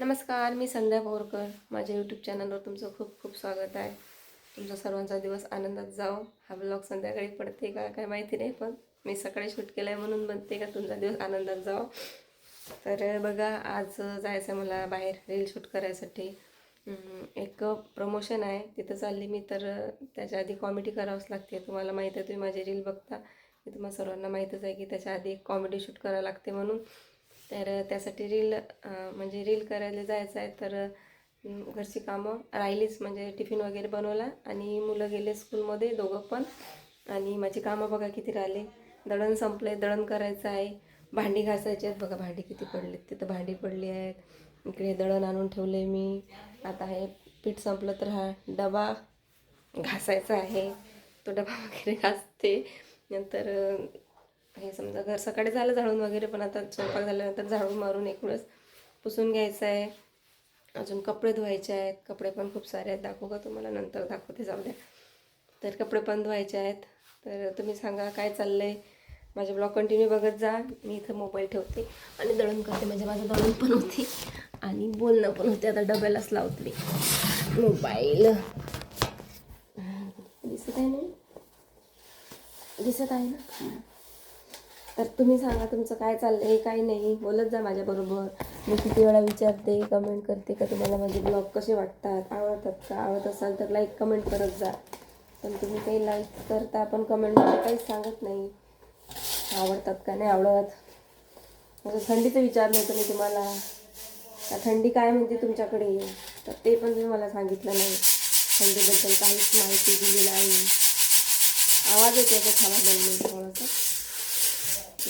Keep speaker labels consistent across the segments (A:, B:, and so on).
A: नमस्कार मी संध्या बोरकर. माझ्या यूट्यूब चॅनलवर तुमचं खूप खूप स्वागत आहे. तुमचा सर्वांचा दिवस आनंदात जाओ हा ब्लॉग संध्याकाळी पडते का काय माहिती नाही पण मी सकाळी शूट केलं आहे म्हणून म्हणते का तुमचा दिवस आनंदात जाओ तर बघा आज जायचं आहे मला बाहेर रील शूट करायसाठी. एक प्रमोशन आहे. तिथं चालली मी तर त्याच्या आधी कॉमेडी करावंच लागते. तुम्हाला माहीत आहे तुम्ही माझी रील बघता. मी तुम्हाला सर्वांना माहीतच आहे की त्याच्या आधी एक कॉमेडी शूट करावं लागते म्हणून. तर त्यासाठी रील म्हणजे रील करायला जायचं आहे तर घरची कामं राहिलीच. म्हणजे टिफिन वगैरे बनवला आणि मुलं गेले स्कूलमध्ये दोघं पण. आणि माझी कामं बघा किती राहिले. दळण संपले दळण करायचं आहे. भांडी घासायची आहेत. बघा भांडी किती पडलीत. तिथं भांडी पडली आहेत. इकडे दळण आणून ठेवले मी. आता हे पीठ संपलं तर हा डबा घासायचा आहे. तो डबा वगैरे घासते. नंतर हे समजा घर सकाळी झालं झाडून वगैरे पण आता स्वयंपाक झाल्यानंतर झाडून मारून एकूणच पुसून घ्यायचं आहे अजून कपडे धुवायचे आहेत. कपडे पण खूप सारे आहेत. दाखवू का तुम्हाला? नंतर दाखवते जाऊ द्या. तर कपडे पण धुवायचे आहेत. तर तुम्ही सांगा काय चाललं आहे माझे ब्लॉग कंटिन्यू बघत जा. मी इथं मोबाईल ठेवते आणि दळण करते. म्हणजे माझं दळण पण होते आणि बोलणं पण होते. आता डब्यालाच लावते. मोबाईल. दिसत आहे ना? दिसत आहे ना? तर तुम्ही सांगा तुमचं काय चाललं आहे काय नाही. बोलत जा माझ्याबरोबर. मी किती वेळा विचारते कमेंट करते का तुम्हाला माझे ब्लॉग कसे वाटतात आवडतात का? आवडत असाल तर लाईक कमेंट करत जा. पण तुम्ही काही लाईक करता पण कमेंटमध्ये काहीच सांगत नाही. आवडतात का नाही आवडत. माझं थंडीचं विचारलं होतं मी तुम्हाला. का थंडी काय म्हणते तुमच्याकडे? तर ते पण तुम्ही मला सांगितलं नाही. थंडीबद्दल काहीच माहिती दिली नाही. आवाज येतो का थांबा थोडंसं.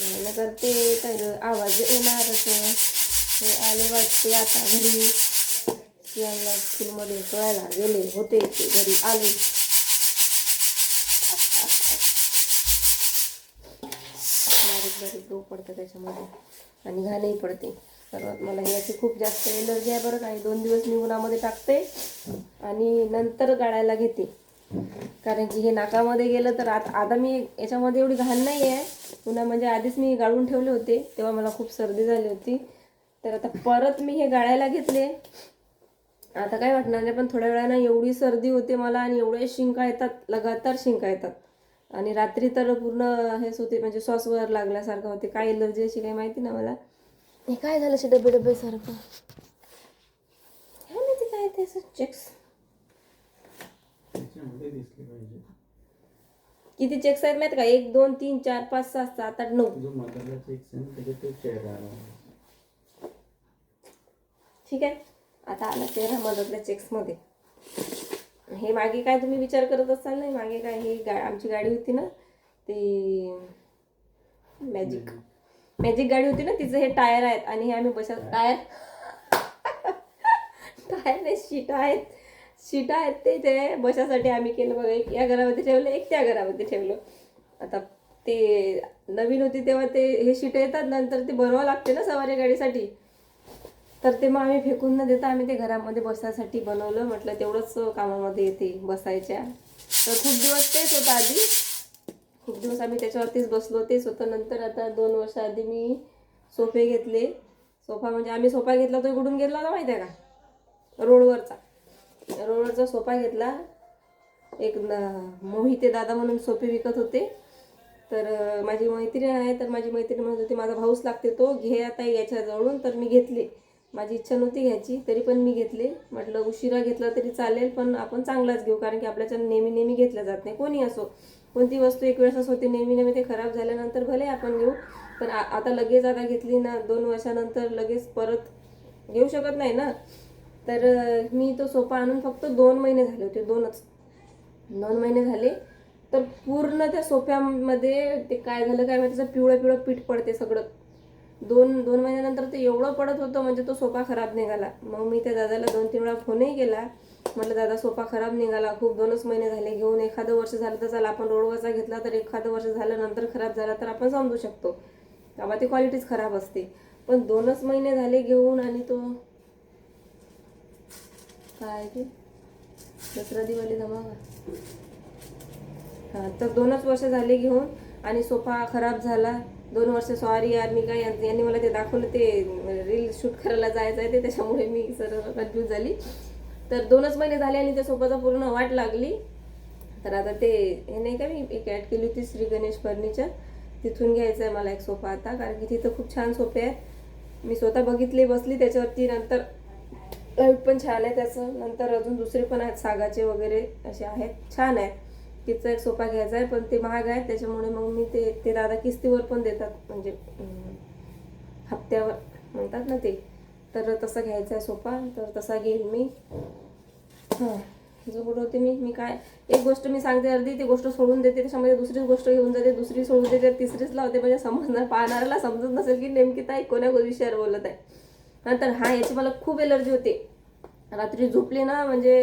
A: नंतर ते तर आवाज येणारच हे आले वाटते आता घरी. यांना स्कूलमध्ये कळायला गेले होते ते घरी आले. बारीक बारीक गहू पडतं त्याच्यामध्ये. आणि घाणही पडते. सर्वात मला याची खूप जास्त एलर्जी आहे बरं काही दोन दिवस मी उन्हामध्ये टाकते आणि नंतर गाळायला घेते. कारण की हे नाकामध्ये गेलं तर आता आता मी याच्यामध्ये एवढी घाण नाही आहे पुन्हा म्हणजे आधीच मी गाळून ठेवले होते तेव्हा मला खूप सर्दी झाली होती. तर आता परत मी हे गाळायला घेतले. आता काय वाटणार नाही पण थोड्या वेळानं एवढी सर्दी होते मला आणि एवढे शिंका येतात लगातार शिंका येतात. आणि रात्री तर पूर्ण हेच होते म्हणजे श्वास वर लागल्यासारखं होते काय एलर्जी अशी काही माहिती ना मला. हे काय झालं असे डबे डबे सारखं? काय माहिती काय ते असं चेक्स किती चेक्स आहेत माहिती का? एक दोन तीन चार पाच सहा सात आठ नऊ.
B: जो मधाला चेक्स आहे ना त्याच्यात तो चेहरा आला.
A: ठीक आहे? आता आला चेहरा मदतल्या चेक्समध्ये हे मागे काय तुम्ही विचार करत असाल नाही? मागे काय ही गा आमची गाडी होती ना ती मॅजिक मॅजिक गाडी होती ना तिचं हे टायर आहेत आणि हे आम्ही बसत टायर. टायर नाही शीट आहेत. शिटा आहेत ते ते बशासाठी आम्ही केलं बघा एक या घरामध्ये ठेवलं एक त्या घरामध्ये ठेवलं. आता ते नवीन होती तेव्हा ते हे शीट येतात नंतर ते बनवावं लागते ना सवारी गाडीसाठी. तर ते मग आम्ही फेकून न देता आम्ही ते घरामध्ये बसायसाठी बनवलं. म्हटलं तेवढंच कामामध्ये येते बसायच्या. तर खूप दिवस तेच होतं आधी. खूप दिवस आम्ही त्याच्यावरतीच बसलो तेच होतं. नंतर आता दोन वर्ष आधी मी सोफे घेतले. सोफा म्हणजे आम्ही सोफा घेतला तो इकडून घेतला होता माहिती आहे का? रोडवरचा. रोडचा सोफा घेतला. एक न- मोहिते दादा म्हणून सोपे विकत होते. तर माझी मैत्रीण आहे तर माझी मैत्रीण म्हणत होती माझा भाऊच लागते तो घे आता याच्याजवळून. तर मी घेतले. माझी इच्छा नव्हती घ्यायची तरी पण मी घेतले. म्हटलं उशिरा घेतला तरी चालेल पण आपण चांगलाच घेऊ कारण की आपल्याच्या नेहमी नेहमी घेतल्या जात नाही. कोणी असो कोणती वस्तू एक वेळेस होते नेहमी नेहमी ते खराब झाल्यानंतर भले आपण घेऊ पण आता लगेच आता घेतली ना दोन वर्षानंतर लगेच परत घेऊ शकत नाही ना. तर मी तो सोफा आणून फक्त दोन महिने झाले होते दोनच दोन महिने झाले. तर पूर्ण त्या सोफ्यामध्ये ते काय झालं काय माहिती त्याचं पिवळं पिवळं पीठ पडते सगळं. दोन दोन महिन्यानंतर ते एवढं पडत होतं म्हणजे तो सोफा खराब निघाला. मग मी त्या दादाला दोन तीन वेळा फोनही केला. म्हटलं दादा सोफा खराब निघाला खूप दोनच महिने झाले घेऊन एखादं वर्ष झालं तर चला आपण रोडवरचा घेतला तर एखादं वर्ष झाल्यानंतर खराब झाला तर आपण समजू शकतो. तेव्हा ती क्वालिटीच खराब असते. पण दोनच महिने झाले घेऊन आणि तो काय ते? दसरा दिवाळी धमाका हां तर दोनच वर्ष झाले घेऊन आणि सोफा खराब झाला. दोन वर्ष सॉरी यार मी काय यांनी यांनी मला ते दाखवलं ते रील शूट करायला जायचं आहे ते त्याच्यामुळे मी सर कन्फ्यूज झाली. तर दोनच महिने झाले आणि त्या सोफाचा पूर्ण वाट लागली. तर आता ते हे नाही का मी एक ॲड केली होती श्री गणेश फर्निचर. तिथून घ्यायचं आहे मला एक सोफा आता कारण की तिथं खूप छान सोफे आहेत. मी स्वतः बघितले बसली त्याच्यावरती नंतर पण छान आहे त्याचं. नंतर अजून दुसरे पण आहेत सागाचे वगैरे असे आहेत. छान आहे. तिचा एक सोफा घ्यायचा आहे पण ते महाग आहे त्याच्यामुळे मग मी ते ते दादा किस्तीवर पण देतात. म्हणजे हप्त्यावर म्हणतात ना ते. तर तसा घ्यायचा आहे सोफा तर तसा घेईन मी. हां जो कुठं होते मी. मी काय एक गोष्ट मी सांगते अर्धी ती गोष्ट सोडून देते त्याच्यामध्ये दुसरीच गोष्ट घेऊन जाते दुसरी सोडून देते तिसरीच लावते. म्हणजे समजणार पाहणाऱ्याला समजत नसेल की नेमकी ताई कोण्या विषयावर बोलत आहे. नंतर हा याची मला खूप एलर्जी होते. रात्री झोपले ना म्हणजे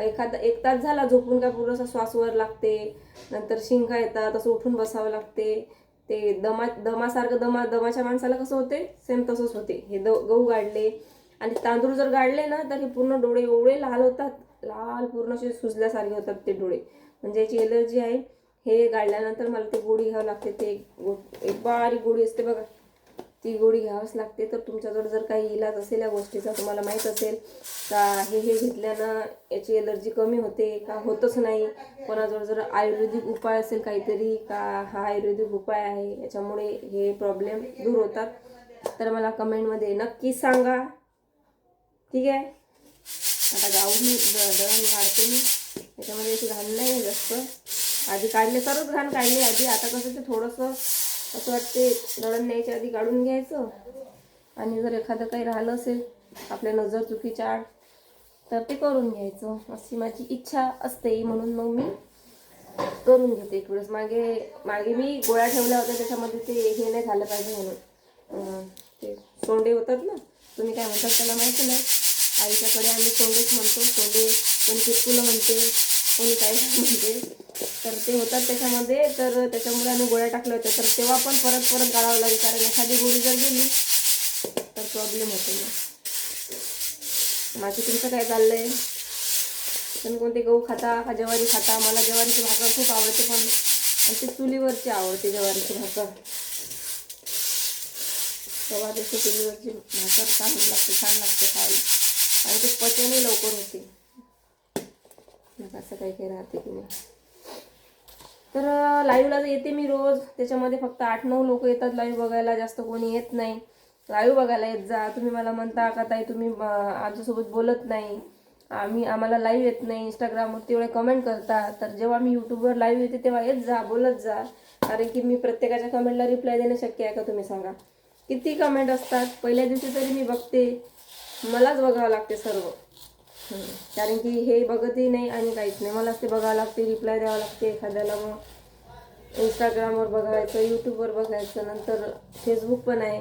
A: एखादा एक तास झाला झोपून काय पूर्ण असा श्वासवर लागते. नंतर शिंगा येतात असं उठून बसावं लागते. ते दमा दमासारखं दमा दमाच्या माणसाला कसं होते? सेम तसंच होते. हे द गहू गाडले. आणि तांदूळ जर गाडले ना तर हे पूर्ण डोळे एवढे लाल होतात. लाल पूर्ण असे सुजल्यासारखे होतात ते डोळे. म्हणजे याची एलर्जी आहे. हे गाडल्यानंतर मला ते गोळी घ्यावं लागते. ते एक एक बारीक गोळी असते बघा. ती गोळी घ्यावीच लागते. तर तुमच्याजवळ जर काही इलाज असेल या गोष्टीचा तुम्हाला माहीत असेल का हे हे घेतल्यानं याची एलर्जी कमी होते का? होतच नाही. कोणाजवळ जर आयुर्वेदिक उपाय असेल काहीतरी का हा आयुर्वेदिक उपाय आहे याच्यामुळे हे प्रॉब्लेम दूर होतात. तर मला कमेंटमध्ये नक्की सांगा. ठीक आहे? आता गावही द- दळण वाढते मी. याच्यामध्ये अशी घाण नाही आहे जास्त. आधी काढले सर्वच घाण काढले. आधी आता कसं ते थोडंसं असं वाटते दळण न्यायच्या आधी काढून घ्यायचं. आणि जर एखादं काही राहिलं असेल आपल्या नजर चुकीच्या आड तर ते करून घ्यायचं. अशी माझी इच्छा असते म्हणून मग मी करून घेते एक वेळेस. मागे मागे मी गोळ्या ठेवल्या होत्या त्याच्यामध्ये ते हे नाही झालं पाहिजे म्हणून. ते सोंडे होतात ना तुम्ही काय म्हणतात त्याला माहिती नाही. आईच्याकडे आम्ही सोंडेच म्हणतो सोंडे कोणी चिटकुलं म्हणते. कोणी काय म्हणते. तर ते होतात त्याच्यामध्ये. तर त्याच्यामुळे आम्ही गोळ्या टाकल्या होत्या. तर तेव्हा पण परत परत गाळावं लागेल. कारण एखादी गोळी जर गेली तर प्रॉब्लेम होतो मग बाकी तुमचं काय चाललं आहे तुम्ही कोणते गहू खाता? का ज्वारी खाता? मला ज्वारीची भाकर खूप आवडते पण आणि ते चुलीवरची आवडते ज्वारीची भाकर. तेव्हा गव्हापेक्षा चुलीवरची भाकर चांगली लागते छान लागते खायला. आणि ते पचनही लवकर होते. मग असं काही काही राहते की नाही. तर लाईव्हला येते मी रोज. त्याच्यामध्ये फक्त आठ नऊ लोक येतात लाईव्ह बघायला. जास्त कोणी येत नाही. लाईव्ह बघायला येत जा. तुम्ही मला म्हणता का ताई तुम्ही आमच्यासोबत बोलत नाही. आम्ही आम्हाला लाईव्ह येत नाही. इंस्टाग्रामवर तेवढे कमेंट करता तर जेव्हा मी यूट्यूबवर लाईव्ह येते तेव्हा येत जा बोलत जा. कारण की मी प्रत्येकाच्या कमेंटला रिप्लाय देणं शक्य आहे का तुम्ही सांगा. किती कमेंट असतात? पहिल्या दिवशी तरी मी बघते. मलाच बघावं लागते सर्व. कारण की हे बघतही नाही आणि काहीच नाही. मलाच ते बघावं लागते रिप्लाय द्यावं लागते एखाद्याला मग. इंस्टाग्रामवर बघायचं यूट्यूबवर बघायचं नंतर फेसबुक पण आहे.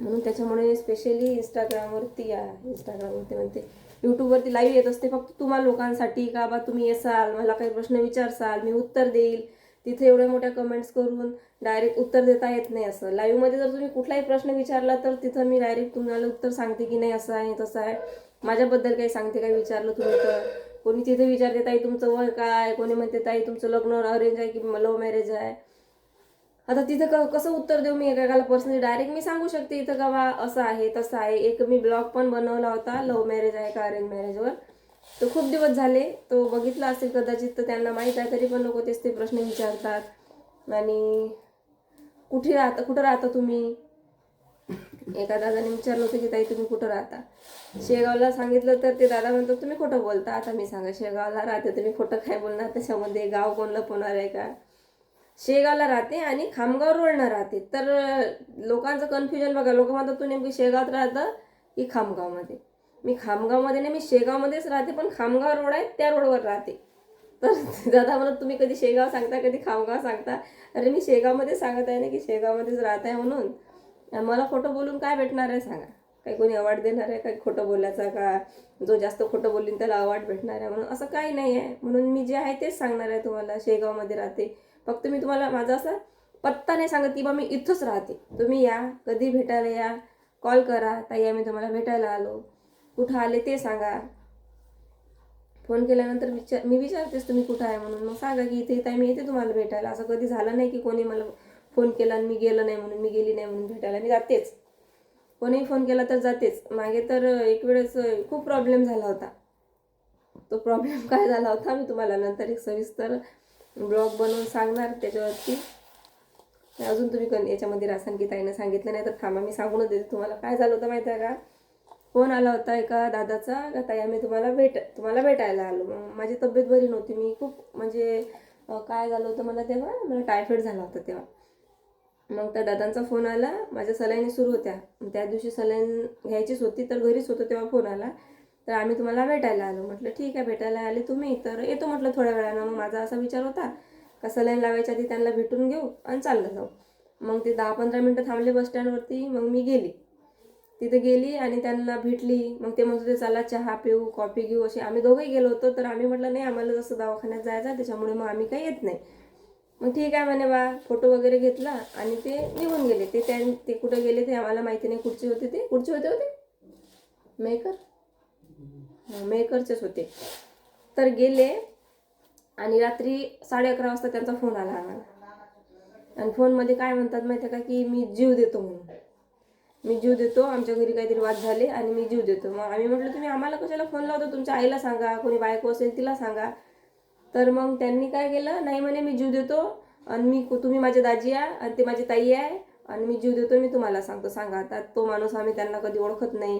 A: म्हणून त्याच्यामुळे स्पेशली इंस्टाग्रामवरती या. इंस्टाग्रामवरती म्हणते. यूट्यूबवरती लाईव्ह येत असते फक्त तुम्हाला लोकांसाठी का बा तुम्ही येसाल मला काही प्रश्न विचारसाल मी उत्तर देईल. तिथे एवढ्या मोठ्या कमेंट्स करून डायरेक्ट उत्तर देता येत नाही असं. लाईव्हमध्ये जर तुम्ही कुठलाही प्रश्न विचारला तर तिथं मी डायरेक्ट तुम्हाला उत्तर सांगते की नाही असं आहे तसं आहे. माझ्याबद्दल काही सांगते काही विचारलं तुम्ही तर. कोणी तिथे विचारते ताई तुमचं वय काय? कोणी म्हणते ताई तुमचं लग्न अरेंज आहे की लव्ह मॅरेज आहे? आता तिथं क कसं उत्तर देऊ मी एकाला पर्सनली डायरेक्ट मी सांगू शकते इथं का बा असं आहे तसं आहे. एक मी ब्लॉग पण बनवला होता लव्ह मॅरेज आहे का अरेंज मॅरेजवर तो खूप दिवस झाले तो बघितला असेल कदाचित तर त्यांना माहीत आहे तरी पण लोक तेच ते प्रश्न विचारतात. आणि कुठे राहता कुठं राहता तुम्ही? एका दादाने विचारलं होतं की ताई तुम्ही कुठं राहता? शेगावला सांगितलं तर ते दादा म्हणतात तुम्ही खोटं बोलता. आता मी सांगा शेगावला राहते तुम्ही खोटं काय बोलणार? त्याच्यामध्ये गाव कोणलं पोणार आहे का? शेगावला राहते आणि खामगाव रोडनं राहते. तर लोकांचं कन्फ्युजन बघा. लोक म्हणतात तू नेमकी शेगावात राहतं की खामगावमध्ये? मी खामगावमध्ये नाही मी शेगावमध्येच राहते पण खामगाव रोड आहे त्या रोडवर राहते. तर दादा म्हणत तुम्ही कधी शेगाव सांगता कधी खामगाव सांगता? अरे मी शेगावमध्ये सांगत आहे ना की शेगावमध्येच राहत आहे म्हणून. मला खोटं बोलून काय भेटणार आहे सांगा? काही कोणी अवॉर्ड देणार आहे? काही खोटं बोलायचा का? जो जास्त खोटं बोलीन त्याला अवॉर्ड भेटणार आहे म्हणून असं काही नाही आहे. म्हणून मी जे आहे तेच सांगणार आहे तुम्हाला. शेगावमध्ये राहते. फक्त मी तुम्हाला माझा असा पत्ता नाही सांगत की बा मी इथंच राहते. तुम्ही या. कधी भेटायला या. कॉल करा. ताई आम्ही तुम्हाला भेटायला आलो. कुठं आले ते सांगा. फोन केल्यानंतर विचार मी विचारतेच तुम्ही कुठं आहे म्हणून. मग सांगा की इथे ताई मी येते तुम्हाला भेटायला. असं कधी झालं नाही की कोणी मला फोन केला आणि मी गेलं नाही म्हणून मी गेली नाही म्हणून भेटायला. मी जातेच. कोणीही फोन केला तर जातेच. मागे तर एक वेळेस खूप प्रॉब्लेम झाला होता. तो प्रॉब्लेम काय झाला होता मी तुम्हाला नंतर एक सविस्तर ब्लॉग बनवून सांगणार त्याच्यावरती. अजून तुम्ही कन याच्यामध्ये रासन की ताईनं सांगितलं नाही तर थांबा मी सांगूनच देते तुम्हाला. काय झालं होतं माहिती आहे का? फोन आला होता एका दादाचा का ताई आम्ही तुम्हाला भेट तुम्हाला भेटायला आलो. मग माझी तब्येत बरी नव्हती. मी खूप म्हणजे काय झालं होतं मला तेव्हा? मला टायफॉईड झाला होता तेव्हा. मग त्या दादांचा फोन आला. माझ्या सलाईनी सुरू होत्या. त्या दिवशी सलाईन घ्यायचीच होती तर घरीच होतो तेव्हा फोन आला. तर आम्ही तुम्हाला भेटायला आलो. म्हटलं ठीक आहे भेटायला आले तुम्ही तर येतो म्हटलं थोड्या वेळानं. मग माझा असा विचार होता का सलाईन लावायच्या आधी त्यांना भेटून घेऊ आणि चाललं जाऊ. मग ते दहा पंधरा मिनटं थांबले बस स्टँडवरती. मग मी गेली. तिथे गेली आणि त्यांना भेटली. मग ते म्हणत होते चला चहा पिऊ कॉफी घेऊ असे आम्ही दोघंही गेलो होतो. तर आम्ही म्हटलं नाही आम्हाला जसं दवाखान्यात जायचं आहे त्याच्यामुळे मग आम्ही काही येत नाही. मग ठीक आहे म्हणे बा फोटो वगैरे घेतला आणि ते निघून गेले. ते त्या ते कुठे गेले ते आम्हाला माहिती नाही. कुठचे होते ते. कुठचे होते होते? मेकर? मेकरचेच होते. तर गेले आणि रात्री साडे अकरा वाजता त्यांचा फोन आला आम्हाला. आणि फोनमध्ये काय म्हणतात माहिती आहे का की मी जीव देतो म्हणून. मी जीव देतो आमच्या घरी काहीतरी वाद झाले आणि मी जीव देतो. मग आम्ही म्हटलं तुम्ही आम्हाला कशाला फोन लावतो? तुमच्या आईला सांगा कोणी बायको असेल तिला सांगा. तर मग त्यांनी काय केलं? नाही म्हणे मी जीव देतो आणि मी तुम्ही माझ्या दाजी आहे आणि ते माझी ताई आहे आणि मी जीव देतो मी तुम्हाला सांगतो. सांगा आता तो माणूस आम्ही त्यांना कधी ओळखत नाही.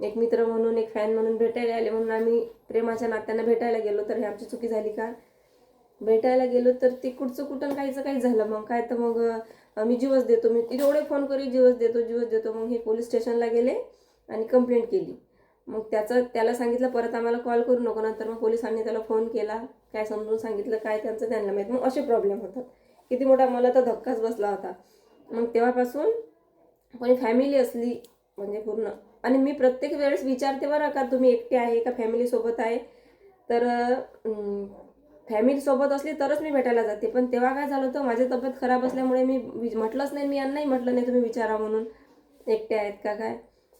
A: एक मित्र म्हणून एक फॅन म्हणून भेटायला आले. म्हणून आम्ही प्रेमाच्या नात्यानं भेटायला गेलो. तर हे आमची चुकी झाली का? भेटायला गेलो तर ते कुठचं कुठं काहीचं काही झालं. मग काय तर मग मी जीवच देतो. मी एवढे फोन करी जीवच देतो जीवच देतो. मग हे पोलीस स्टेशनला गेले आणि कंप्लेंट केली. मग त्याचं त्याला सांगितलं परत आम्हाला कॉल करू नको नंतर मग पोलिसांनी त्याला फोन केला. काय समजून सांगितलं काय त्यांचं त्यांना माहीत मग असे प्रॉब्लेम होतात. किती मोठा मला तर धक्काच बसला होता. मग तेव्हापासून कोणी फॅमिली असली म्हणजे पूर्ण. आणि मी प्रत्येक वेळेस विचारते बरं का तुम्ही एकटे आहे का? फॅमिलीसोबत आहे? तर फॅमिलीसोबत असली तरच मी भेटायला जाते. पण तेव्हा काय झालं होतं माझी तब्येत खराब असल्यामुळे मी म्हटलंच नाही मी यांनाही म्हटलं नाही तुम्ही विचारा म्हणून. एकटे आहेत का काय?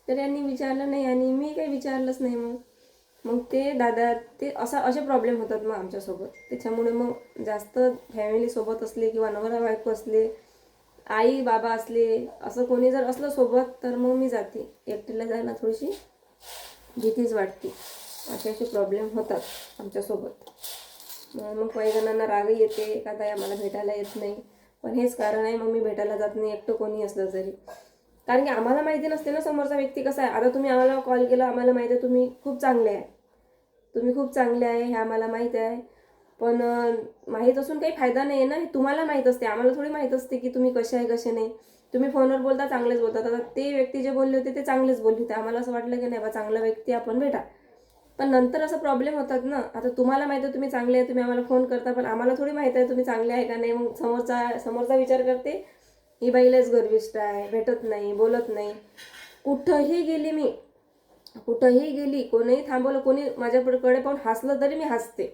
A: तर यांनी विचारलं नाही आणि मी काही विचारलंच नाही मग. मग ते दादा ते असा असे प्रॉब्लेम होतात मग आमच्यासोबत. त्याच्यामुळे मग जास्त फॅमिलीसोबत असले किंवा नवरा बायको असले आई बाबा असले असं कोणी जर असलं सोबत तर मग मी जाते. एकटीला जायला थोडीशी भीतीच वाटते. असे असे प्रॉब्लेम होतात आमच्यासोबत. मग काही जणांना रागही येते का ताई आम्हाला भेटायला येत नाही. पण हेच कारण आहे मग मी भेटायला जात नाही एकटं कोणी असलं तरी. कारण की आम्हाला माहिती नसते ना समोरचा व्यक्ती कसा आहे. आता तुम्ही आम्हाला कॉल केला आम्हाला माहिती आहे तुम्ही खूप चांगले आहे. तुम्ही खूप चांगले आहे हे आम्हाला माहीत आहे. पण माहीत असून काही फायदा नाही आहे ना हे तुम्हाला माहीत असते. आम्हाला थोडी माहीत असते की तुम्ही कसे आहे कसे नाही. तुम्ही फोनवर बोलता चांगलेच बोलतात. आता ते व्यक्ती जे बोलले होते ते चांगलेच बोलले होते. आम्हाला असं वाटलं की नाही बा चांगला व्यक्ती आपण भेटा. पण नंतर असं प्रॉब्लेम होतात ना. आता तुम्हाला माहिती आहे तुम्ही चांगले आहे तुम्ही आम्हाला फोन करता पण आम्हाला थोडी माहिती आहे तुम्ही चांगले आहे का नाही. मग समोरचा समोरचा विचार करते ही बाईलाच गर्विष्ट आहे भेटत नाही बोलत नाही. कुठंही गेली मी कुठंही गेली कोणीही थांबवलं कोणी माझ्याकडे पाहून हसलं तरी मी हसते.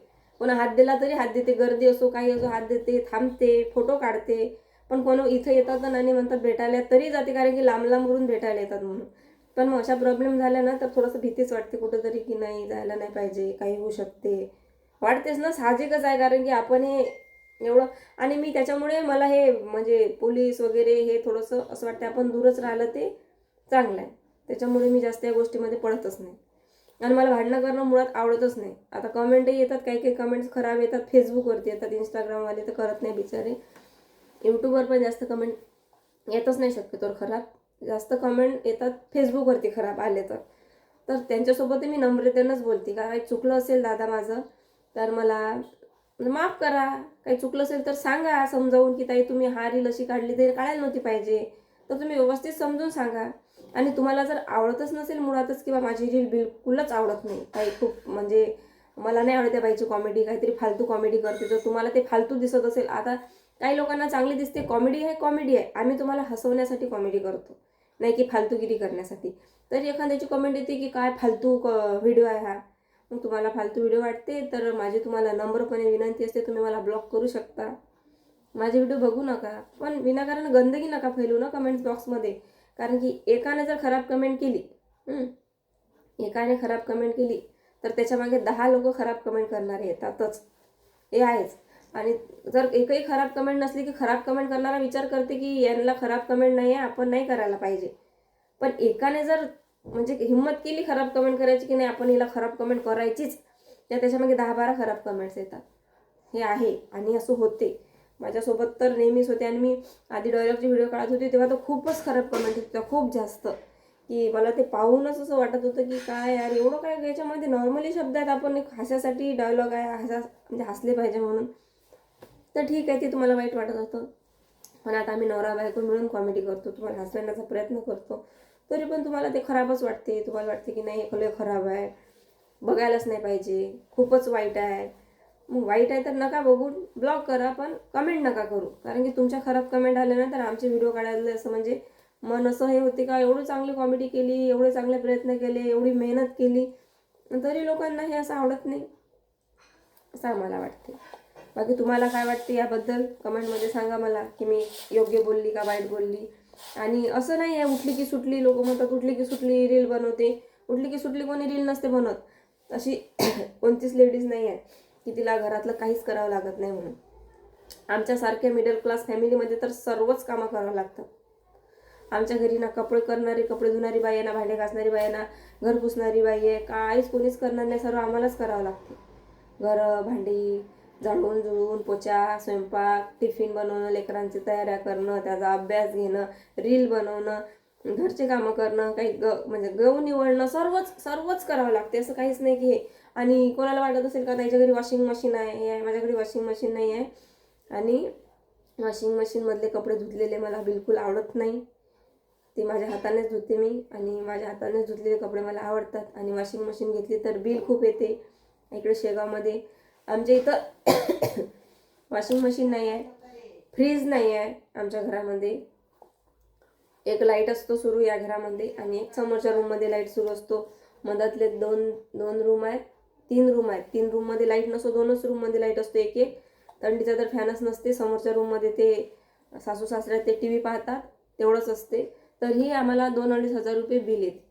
A: कोणा हात दिला तरी हात देते गर्दी असो काही असो हात देते थांबते फोटो काढते. पण कोण इथं येतात आणि म्हणतात भेटायला तरी जाते कारण की लांब लांबवरून भेटायला येतात म्हणून. पण मग अशा प्रॉब्लेम झाल्या ना तर थोडंसं भीतीच वाटते कुठंतरी की नाही जायला नाही पाहिजे काही होऊ शकते. वाटतेच ना साहजिकच आहे कारण की आपण हे एवढं. आणि मी त्याच्यामुळे मला हे म्हणजे पोलीस वगैरे हे थोडंसं असं वाटतं आपण दूरच राहिलं ते चांगलं आहे. त्याच्यामुळे मी जास्त या गोष्टीमध्ये पडतच नाही. आणि मला भांडणं करणं मुळात आवडतच नाही. आता कमेंटही येतात काही काही कमेंट्स खराब येतात फेसबुकवरती येतात इंस्टाग्रामवाले तर करत नाही बिचारे. यूट्यूबवर पण जास्त कमेंट येतच नाही शक्यतोवर खराब. जास्त कमेंट येतात फेसबुकवरती खराब आले तर. तर त्यांच्यासोबत मी नम्रतेनंच बोलते का चुकलं असेल दादा माझं तर मला माफ करा. काही चुकलं असेल तर सांगा समजावून की ताई तुम्ही हा रील अशी काढली तरी काढायला नव्हती पाहिजे. तर तुम्ही व्यवस्थित समजून सांगा. आणि तुम्हाला जर आवडतच नसेल मुळातच किंवा माझी रील बिलकुलच आवडत नाही. काही खूप म्हणजे मला नाही आवडत त्या बाईची कॉमेडी काहीतरी फालतू कॉमेडी करते. जर तुम्हाला ते फालतू दिसत असेल आता काही लोकांना चांगली दिसते. कॉमेडी आहे कॉमेडी आहे. आम्ही तुम्हाला हसवण्यासाठी कॉमेडी करतो. नाही की फालतूगिरी करण्यासाठी. तरी एखाद्याची कमेंट येते की काय फालतू क व्हिडिओ आहे हा. मग तुम्हाला फालतू व्हिडिओ वाटते तर माझी तुम्हाला नम्रपणे विनंती असते तुम्ही मला ब्लॉक करू शकता. माझे व्हिडिओ बघू नका पण विनाकारण गंदगी नका फैलू ना कमेंट बॉक्समध्ये कारण की एकाने जर खराब कमेंट केली एकाने खराब कमेंट केली तर त्याच्यामागे दहा लोक खराब कमेंट करणारे येतातच हे आहेच. आणि जर एकही खराब कमेंट नसली की खराब कमेंट करणारा विचार करते की यांना खराब कमेंट नाही आहे आपण नाही करायला पाहिजे. पण एकाने जर म्हणजे हिंमत केली खराब कमेंट करायची की नाही आपण हिला खराब कमेंट करायचीच. त्या त्याच्यामध्ये दहा बारा खराब कमेंट्स येतात. हे आहे आणि असं होते. माझ्यासोबत तर नेहमीच होते आणि मी आधी डॉयलॉगचे व्हिडिओ काढत होते तेव्हा तर खूपच खराब कमेंट होत्या खूप जास्त. की मला ते पाहूनच असं वाटत होतं की काय यार एवढं काय याच्यामध्ये नॉर्मली शब्द आहेत आपण एक हास्यासाठी डायलॉग आहे हसा म्हणजे हसले पाहिजे म्हणून. तर ठीक आहे ते तुम्हाला वाईट वाटत होतं पण आता आम्ही नवरा बायको मिळून कॉमेडी करतो तुम्हाला हसवण्याचा प्रयत्न करतो. तरी पण तुम्हाला ते खराबच वाटते. तुम्हाला वाटते की नाही हे कलर खराब आहे. बघायलाच नाही पाहिजे. खूपच वाईट आहे. मग वाईट आहे तर नका बघून ब्लॉक करा पण कमेंट नका करू. कारण की तुमच्या खराब कमेंट आल्यानंतर ना तर आमचे व्हिडिओ काढायला असं म्हणजे मन असं हे होते का एवढी चांगली कॉमेडी केली एवढे चांगले प्रयत्न केले एवढी मेहनत केली तरी लोकांना हे असं आवडत नाही. असं आम्हाला वाटते. बाकी तुम्हाला काय वाटते याबद्दल कमेंटमध्ये सांगा मला की मी योग्य बोलली का वाईट बोलली. आणि असं नाही आहे उठली की सुटली लोक म्हणतात उठली की सुटली रील बनवते. उठली की सुटली कोणी रील नसते बनवत. अशी कोणतीच लेडीज नाही आहे की तिला घरातलं काहीच करावं लागत नाही म्हणून. आमच्यासारख्या मिडल क्लास फॅमिलीमध्ये तर सर्वच कामं करावं लागतात आमच्या घरी ना कपडे करणारी कपडे धुणारी बाई आहे ना भांडे घासणारी बाई आहे ना घर पुसणारी बाई आहे. काहीच कोणीच करणार नाही सर्व आम्हालाच करावं लागते. घरं भांडी झाडून जुळून पोचा स्वयंपाक टिफिन बनवणं लेकरांची तयाऱ्या करणं त्याचा अभ्यास घेणं रील बनवणं घरचे कामं करणं काही ग म्हणजे गहू निवडणं सर्वच सर्वच करावं लागते. असं काहीच नाही की हे. आणि कोणाला वाटत असेल का त्याच्या घरी वॉशिंग मशीन आहे हे आहे माझ्याकडे वॉशिंग मशीन नाही आहे. आणि वॉशिंग मशीनमधले कपडे धुतलेले मला बिलकुल आवडत नाही. ते माझ्या हातानेच धुते मी आणि माझ्या हातानेच धुतलेले कपडे मला आवडतात. आणि वॉशिंग मशीन घेतली तर बिल खूप येते. इकडे शेगावमध्ये आमच्या इथं वॉशिंग मशीन नाही आहे फ्रीज नाही आहे आमच्या घरामध्ये. एक लाइट असतो सुरू या घरामध्ये आणि एक समोरच्या रूममध्ये लाइट सुरू असतो. मधातले दोन दोन रूम आहेत तीन रूम आहेत. तीन रूममध्ये लाइट नसतो दोनच रूममध्ये लाइट असतो एक एक. थंडीचा तर फॅनच नसते. समोरच्या रूममध्ये ते सासू सासऱ्या ते टी व्ही पाहतात तेवढंच असते. तरीही आम्हाला दोन अडीच हजार रुपये बिल येते.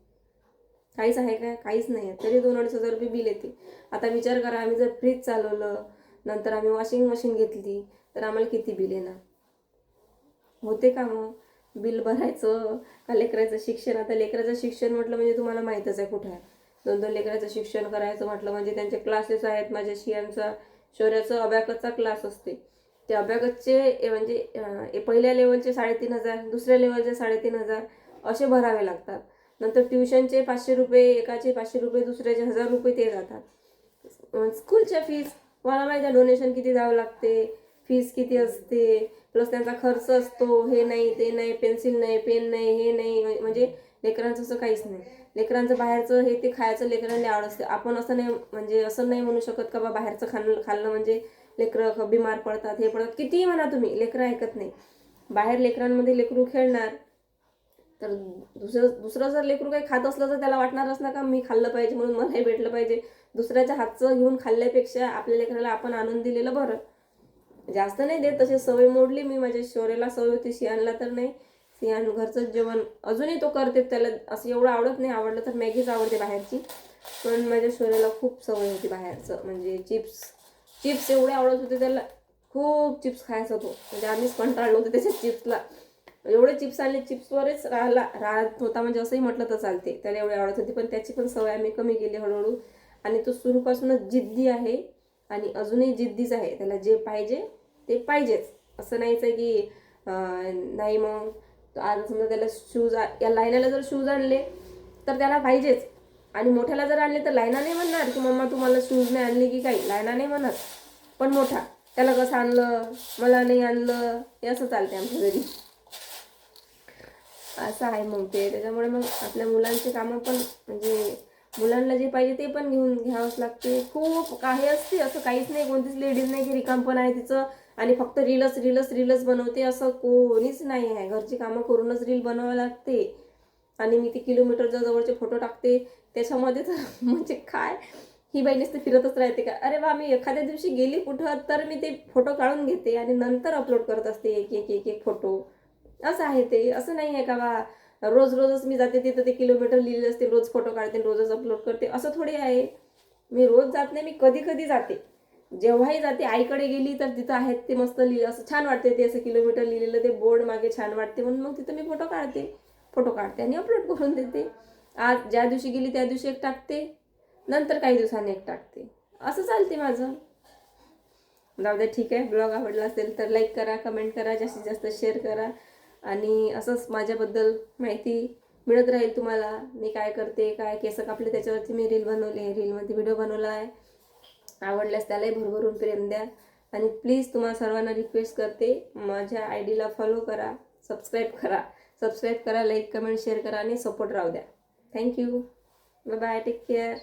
A: काहीच आहे का? काहीच नाही आहे. तरी दोन अडीच हजार रुपये बिल येते. आता विचार करा आम्ही जर फ्रीज चालवलं नंतर आम्ही वॉशिंग मशीन घेतली तर आम्हाला किती बिल येणार? होते का मग? बिल भरायचं का लेकराचं शिक्षण? आता लेकराचं शिक्षण म्हटलं म्हणजे तुम्हाला माहीतच आहे कुठं आहे. दोन दोन लेकराचं शिक्षण करायचं म्हटलं म्हणजे त्यांचे क्लासेस आहेत. माझ्या शियांचा शौर्याचं अभ्याकचा क्लास असते. ते अभ्याकचे म्हणजे ए- पहिल्या लेवलचे साडेतीन हजार दुसऱ्या लेवलचे साडेतीन हजार असे भरावे लागतात. नंतर ट्युशनचे पाचशे रुपये एकाचे पाचशे रुपये दुसऱ्याचे हजार रुपये ते जातात. स्कूलच्या फीस मला माहिती आहे डोनेशन किती द्यावं लागते फीस किती असते प्लस त्यांचा खर्च असतो हे नाही ते नाही पेन्सिल नाही पेन नाही हे नाही म्हणजे लेकरांचं असं काहीच नाही. लेकरांचं बाहेरचं हे ते खायचं लेकरांना आवड असते. आपण असं नाही म्हणजे असं नाही म्हणू शकत का बा बाहेरचं खाल्लं खाल्लं म्हणजे लेकरं ख- बिमार पडतात हे पडतात. कितीही म्हणा तुम्ही लेकरं ऐकत नाही. बाहेर लेकरांमध्ये लेकरू खेळणार तर दुसरं दुसरं जर लेकरू काही खात असलं तर त्याला वाटणारच ना का मी खाल्लं पाहिजे म्हणून मलाही भेटलं पाहिजे. दुसऱ्याच्या हातचं घेऊन खाल्ल्यापेक्षा आपल्या लेकराला आपण आणून दिलेलं बरं. जास्त नाही देत तशी सवय मोडली मी माझ्या शौर्याला सवय होती सियानला तर नाही. सियान घरचं जेवण अजूनही तो करते त्याला असं एवढं आवडत नाही. आवडलं तर मॅगीच आवडते बाहेरची. पण माझ्या शौर्याला खूप सवय होती बाहेरचं म्हणजे चिप्स चिप्स एवढे आवडत होते त्याला. खूप चिप्स खायचा तो. म्हणजे आम्हीच कंटाळलो होतो त्याच्या चिप्सला. एवढे चिप्स आणले चिप्सवरच राहिला राहत होता म्हणजे असंही म्हटलं तर चालते. त्याला एवढे आवडत होती पण त्याची पण सवय आम्ही कमी केली हळूहळू. आणि तो सुरूपासूनच जिद्दी आहे आणि अजूनही जिद्दीच आहे. त्याला जे पाहिजे ते पाहिजेच. असं नाहीच आहे की नाही मग आज समजा त्याला शूज या लायनाला जर शूज आणले तर त्याला पाहिजेच. आणि मोठ्याला जर आणले तर लायना नाही म्हणणार की मम्मा तुम्हाला शूज नाही आणले की काही लायना नाही म्हणत. पण मोठा त्याला कसं आणलं? मला नाही आणलं. हे असं चालते आमच्या घरी. असं आहे मग ते. त्याच्यामुळे मग आपल्या मुलांची कामं पण म्हणजे मुलांना जे पाहिजे ते पण घेऊन घ्यावंच लागते. खूप काही असते असं काहीच नाही. कोणतीच लेडीज नाही की रिकाम पण आहे तिचं आणि फक्त रीलच रीलच रीलच बनवते असं कोणीच नाही आहे. घरची कामं करूनच रील बनवावं लागते. आणि मी ते किलोमीटरच्या जवळचे फोटो टाकते. त्याच्यामध्ये तर म्हणजे काय? ही बाई नुसते फिरतच राहते का? अरे बा मी एखाद्या दिवशी गेली कुठं तर मी ते फोटो काढून घेते आणि नंतर अपलोड करत असते एक एक एक एक फोटो असं आहे ते. असं नाही आहे का बा रोज रोजच मी जाते तिथं ते किलोमीटर लिहिले असते रोज फोटो काढते रोजच अपलोड करते असं थोडी आहे. मी रोज जात नाही मी कधी कधी जाते. जेव्हाही जाते आईकडे गेली तर तिथं आहेत ते मस्त लिहिलं असं छान वाटते ते असं किलोमीटर लिहिलेलं ते बोर्ड मागे छान वाटते म्हणून मग तिथं मी फोटो काढते. फोटो काढते आणि अपलोड करून देते. आज ज्या दिवशी गेली त्या दिवशी एक टाकते नंतर काही दिवसांनी एक टाकते. असं चालते माझं. जाऊ द्या ठीक आहे. ब्लॉग आवडला असेल तर लाईक करा कमेंट करा जास्तीत जास्त शेअर करा. आणि असंच माझ्याबद्दल माहिती मिळत राहील तुम्हाला. मी काय करते काय केस कापले त्याच्यावरती मी रील बनवले रीलमध्ये व्हिडिओ बनवला आहे. आवडल्यास त्यालाही भरभरून प्रेम द्या. आणि प्लीज तुम्हाला सर्वांना रिक्वेस्ट करते माझ्या आय डीला फॉलो करा सबस्क्राईब करा. सबस्क्राईब करा लाईक कमेंट शेअर करा आणि सपोर्ट राहू द्या. Thank you bye bye take care